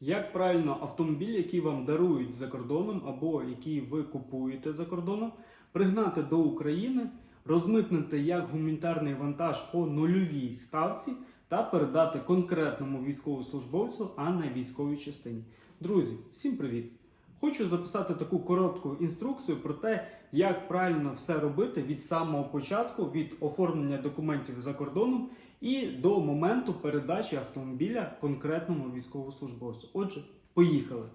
Як правильно автомобіль, який вам дарують за кордоном або який ви купуєте за кордоном, пригнати до України, розмитнити як гуманітарний вантаж по нульовій ставці та передати конкретному військовослужбовцю, а не військовій частині. Друзі, всім привіт! Хочу записати таку коротку інструкцію про те, як правильно все робити від самого початку, від оформлення документів за кордоном і до моменту передачі автомобіля конкретному військовослужбовцю. Отже, поїхали.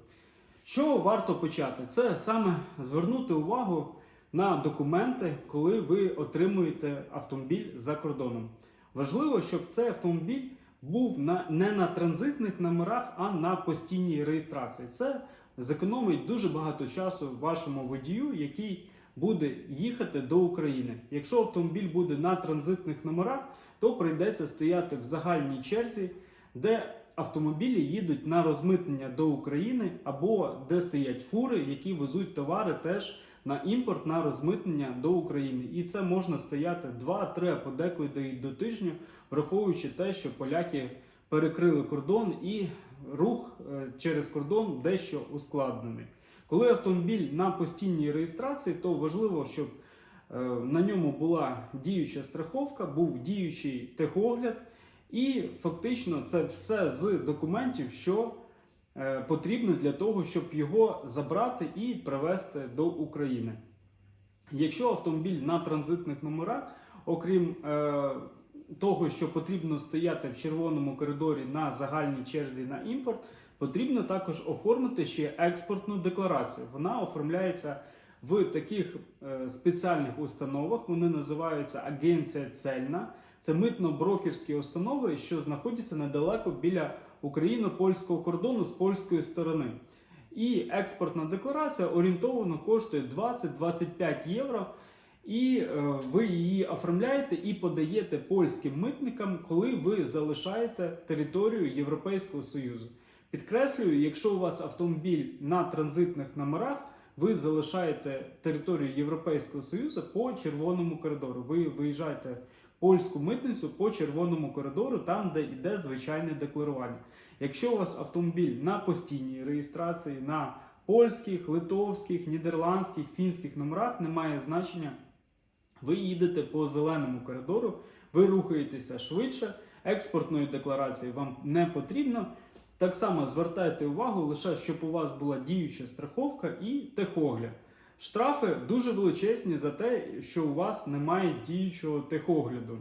Що варто почати? Це саме звернути увагу на документи, коли ви отримуєте автомобіль за кордоном. Важливо, щоб цей автомобіль був на, не на транзитних номерах, а на постійній реєстрації. Це зекономить дуже багато часу вашому водію, який буде їхати до України. Якщо автомобіль буде на транзитних номерах, то прийдеться стояти в загальній черзі, де автомобілі їдуть на розмитнення до України, або де стоять фури, які везуть товари теж на імпорт на розмитнення до України. І це можна стояти 2-3, а подекуди до тижня, враховуючи те, що поляки перекрили кордон і рух е, через кордон дещо ускладнений. Коли автомобіль на постійній реєстрації, то важливо, щоб е, на ньому була діюча страховка, був діючий техогляд, і фактично це все з документів, що е, потрібно для того, щоб його забрати і привезти до України. Якщо автомобіль на транзитних номерах, окрім того, що потрібно стояти в червоному коридорі на загальній черзі на імпорт, потрібно також оформити ще експортну декларацію. Вона оформляється в таких е, спеціальних установах. Вони називаються Агенція Цельна. Це митно-брокерські установи, що знаходяться недалеко біля україно-польського кордону з польської сторони. І експортна декларація орієнтовано коштує 20-25 євро. І е, ви її оформляєте і подаєте польським митникам, коли ви залишаєте територію Європейського Союзу. Підкреслюю, якщо у вас автомобіль на транзитних номерах, ви залишаєте територію Європейського Союзу по червоному коридору. Ви виїжджаєте польську митницю по червоному коридору, там, де йде звичайне декларування. Якщо у вас автомобіль на постійній реєстрації на польських, литовських, нідерландських, фінських номерах, немає значення. Ви їдете по зеленому коридору, ви рухаєтеся швидше, експортної декларації вам не потрібно. Так само звертайте увагу лише, щоб у вас була діюча страховка і техогляд. Штрафи дуже величезні за те, що у вас немає діючого техогляду.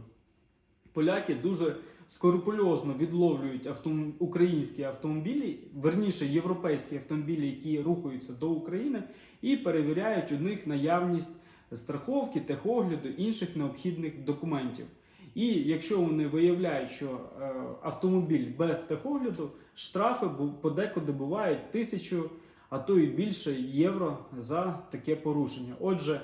Поляки дуже скрупульозно відловлюють автом... українські автомобілі, верніше європейські автомобілі, які рухаються до України, і перевіряють у них наявність страховки, техогляду, інших необхідних документів. І якщо вони виявляють, що е, автомобіль без техогляду, штрафи подекуди бувають тисячу, а то і більше євро за таке порушення. Отже,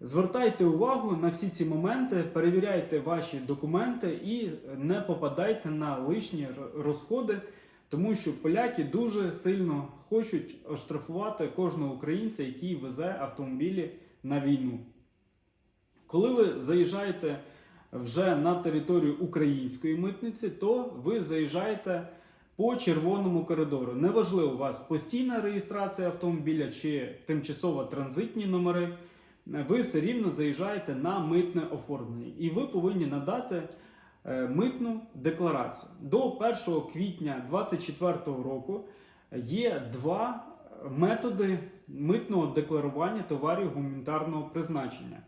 звертайте увагу на всі ці моменти, перевіряйте ваші документи і не попадайте на лишні розходи, тому що поляки дуже сильно хочуть оштрафувати кожного українця, який везе автомобілі на війну. Коли ви заїжджаєте вже на територію української митниці, то ви заїжджаєте по червоному коридору. Неважливо, у вас постійна реєстрація автомобіля чи тимчасово транзитні номери. Ви все рівно заїжджаєте на митне оформлення, і ви повинні надати е, митну декларацію. До 1 квітня 2024 року є два методи митного декларування товарів гуманітарного призначення.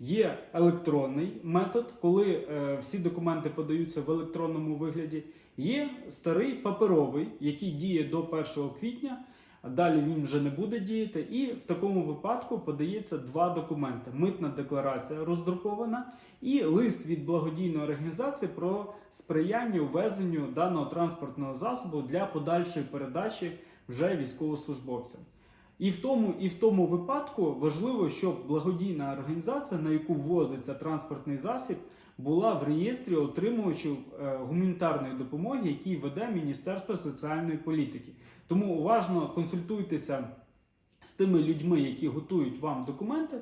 Є електронний метод, коли е, всі документи подаються в електронному вигляді. Є старий паперовий, який діє до 1 квітня. Далі він вже не буде діяти, і в такому випадку подається два документи: митна декларація роздрукована і лист від благодійної організації про сприяння ввезенню даного транспортного засобу для подальшої передачі вже військовослужбовцям. І в тому, і в тому випадку важливо, щоб благодійна організація, на яку ввозиться транспортний засіб, була в реєстрі отримувачів е, гуманітарної допомоги, який веде Міністерство соціальної політики. Тому уважно консультуйтеся з тими людьми, які готують вам документи,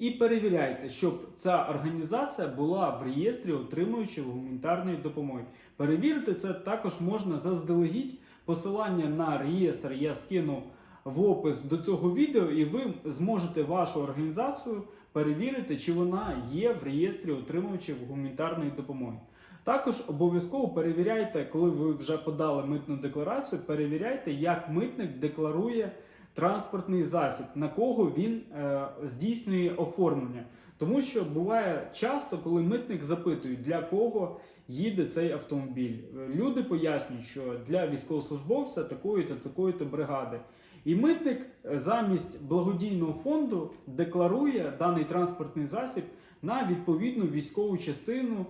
і перевіряйте, щоб ця організація була в реєстрі отримуючів гуманітарної допомоги. Перевірити це також можна заздалегідь Посилання на реєстр я скину в опис до цього відео, і ви зможете вашу організацію перевірити, чи вона є в реєстрі отримувачів гуманітарної допомоги. Також обов'язково перевіряйте, коли ви вже подали митну декларацію, перевіряйте, як митник декларує транспортний засіб, на кого він е, здійснює оформлення. Тому що буває часто, коли митник запитує, для кого їде цей автомобіль. Е, Люди пояснюють, що для військовослужбовця такої та такої то бригади. І митник е, замість благодійного фонду декларує даний транспортний засіб на відповідну військову частину.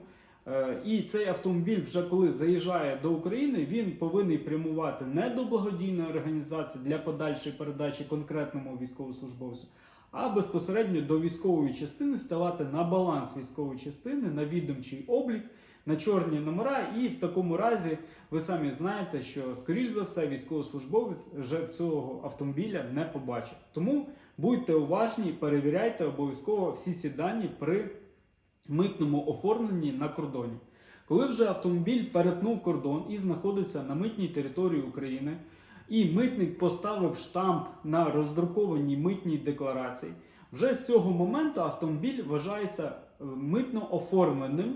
Е, І цей автомобіль, вже коли заїжджає до України, він повинен прямувати не до благодійної організації для подальшої передачі конкретному військовослужбовцю, а безпосередньо до військової частини ставати на баланс військової частини, на відомчий облік, на чорні номера. І в такому разі ви самі знаєте, що скоріш за все військовослужбовець вже цього автомобіля не побачить. Тому будьте уважні, перевіряйте обов'язково всі ці дані при митному оформленні на кордоні. Коли вже автомобіль перетнув кордон і знаходиться на митній території України, і митник поставив штамп на роздрукованій митній декларації, вже з цього моменту автомобіль вважається е, митно оформленим,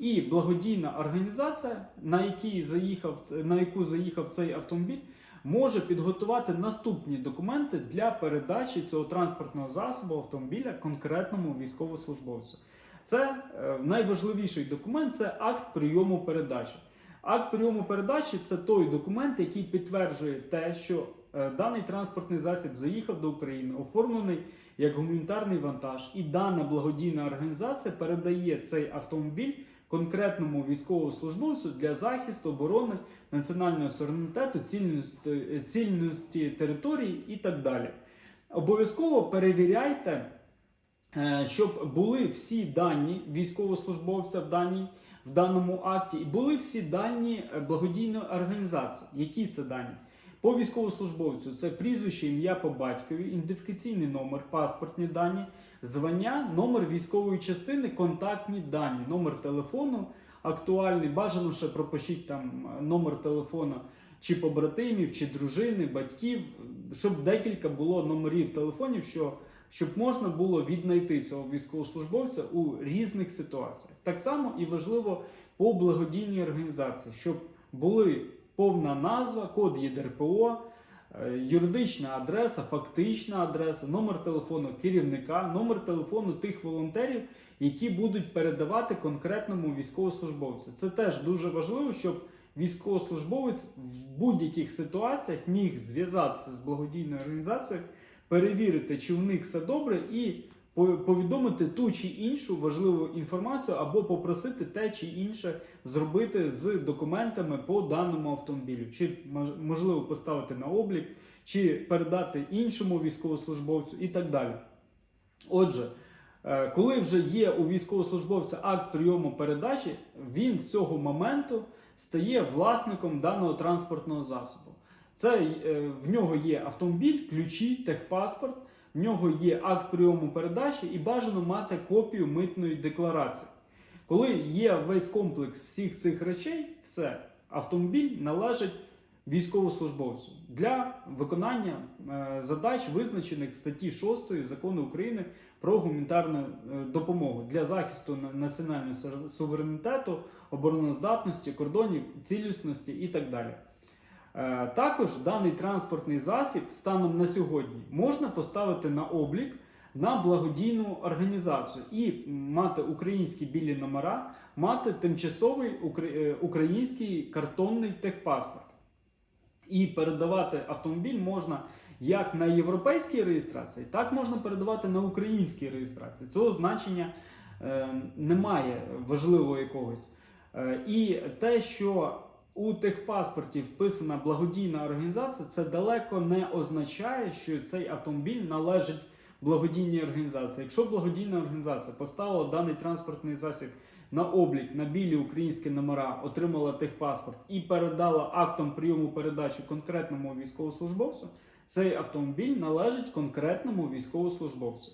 і благодійна організація, на, якій заїхав, на яку заїхав цей автомобіль, може підготувати наступні документи для передачі цього транспортного засобу автомобіля конкретному військовослужбовцю. Це е, найважливіший документ це акт прийому передачі. Акт прийому передачі це той документ, який підтверджує те, що е, даний транспортний засіб заїхав до України, оформлений як гуманітарний вантаж, і дана благодійна організація передає цей автомобіль конкретному військовослужбовцю для захисту оборони національного суверенітету, цільності, цільності території і так далі. Обов'язково перевіряйте. Е, щоб були всі дані військовослужбовця в, даній, в даному акті, і були всі дані е, благодійної організації. Які це дані? По військовослужбовцю це прізвище, ім'я по батькові, ідентифікаційний номер, паспортні дані, звання, номер військової частини, контактні дані, номер телефону актуальний. Бажано ще пропишіть там е, номер телефону чи побратимів, чи дружини, батьків, щоб декілька було номерів телефонів, що щоб можна було віднайти цього військовослужбовця у різних ситуаціях. Так само і важливо по благодійній організації, щоб були повна назва, код ЄДРПО, юридична адреса, фактична адреса, номер телефону керівника, номер телефону тих волонтерів, які будуть передавати конкретному військовослужбовцю. Це теж дуже важливо, щоб військовослужбовець в будь-яких ситуаціях міг зв'язатися з благодійною організацією перевірити, чи в них все добре, і повідомити ту чи іншу важливу інформацію, або попросити те чи інше зробити з документами по даному автомобілю, чи можливо поставити на облік, чи передати іншому військовослужбовцю і так далі. Отже, е, коли вже є у військовослужбовця акт прийому передачі, він з цього моменту стає власником даного транспортного засобу. Це е, в нього є автомобіль, ключі, техпаспорт, в нього є акт прийому передачі і бажано мати копію митної декларації. Коли є весь комплекс всіх цих речей, все, автомобіль належить військовослужбовцю для виконання е, задач, визначених в статті 6 закону України про гуманітарну е, допомогу для захисту національного суверенітету, обороноздатності, кордонів, цілісності і так далі. Е, Також даний транспортний засіб станом на сьогодні можна поставити на облік на благодійну організацію і мати українські білі номера, мати тимчасовий е, український картонний техпаспорт. І передавати автомобіль можна як на європейській реєстрації, так можна передавати на українській реєстрації. Цього значення е, немає важливого якогось. І те, що у техпаспорті вписана благодійна організація, це далеко не означає, що цей автомобіль належить благодійній організації. Якщо благодійна організація поставила даний транспортний засіб на облік на білі українські номера, отримала техпаспорт і передала актом прийому передачі конкретному військовослужбовцю, цей автомобіль належить конкретному військовослужбовцю.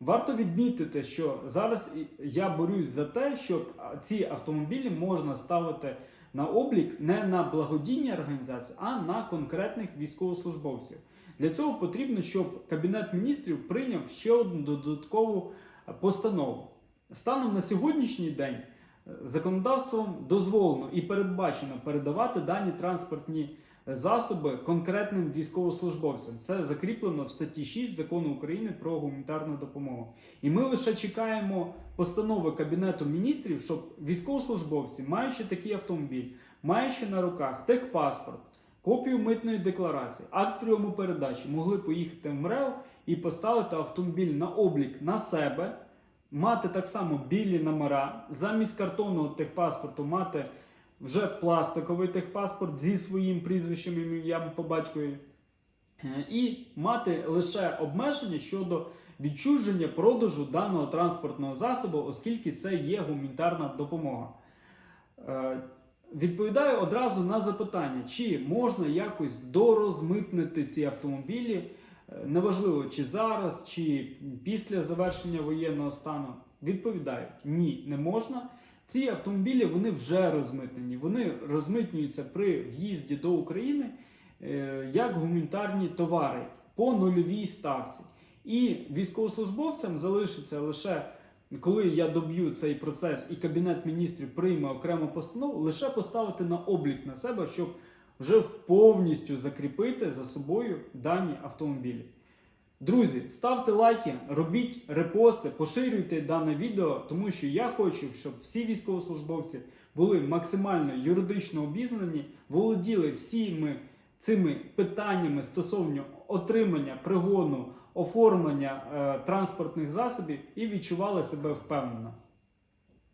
Варто відмітити, що зараз я борюсь за те, щоб ці автомобілі можна ставити на облік не на благодійні організації, а на конкретних військовослужбовців. Для цього потрібно, щоб Кабінет міністрів прийняв ще одну додаткову постанову. Станом на сьогоднішній день е, законодавством дозволено і передбачено передавати дані транспортні засоби конкретним військовослужбовцям. Це закріплено в статті 6 закону України про гуманітарну допомогу. І ми лише чекаємо постанови Кабінету міністрів, щоб військовослужбовці, маючи такий автомобіль, маючи на руках техпаспорт, копію митної декларації, акт прийому передачі, могли поїхати в МРЕО і поставити автомобіль на облік на себе, мати так само білі номера, замість картонного техпаспорту мати вже пластиковий техпаспорт зі своїм прізвищем ім'ям по батькові. Е, І мати лише обмеження щодо відчуження продажу даного транспортного засобу, оскільки це є гуманітарна допомога. Е, Відповідаю одразу на запитання, чи можна якось дорозмитнити ці автомобілі, е, неважливо чи зараз, чи після завершення воєнного стану. Відповідаю, ні, не можна. Ці автомобілі вони вже розмитнені. Вони розмитнюються при в'їзді до України е, як гуманітарні товари по нульовій ставці. І військовослужбовцям залишиться лише коли я доб'ю цей процес і Кабінет міністрів прийме окрему постанову, лише поставити на облік на себе, щоб вже повністю закріпити за собою дані автомобілі. Друзі, ставте лайки, робіть репости, поширюйте дане відео, тому що я хочу, щоб всі військовослужбовці були максимально юридично обізнані, володіли всіми цими питаннями стосовно отримання пригону, оформлення е, транспортних засобів і відчували себе впевнено.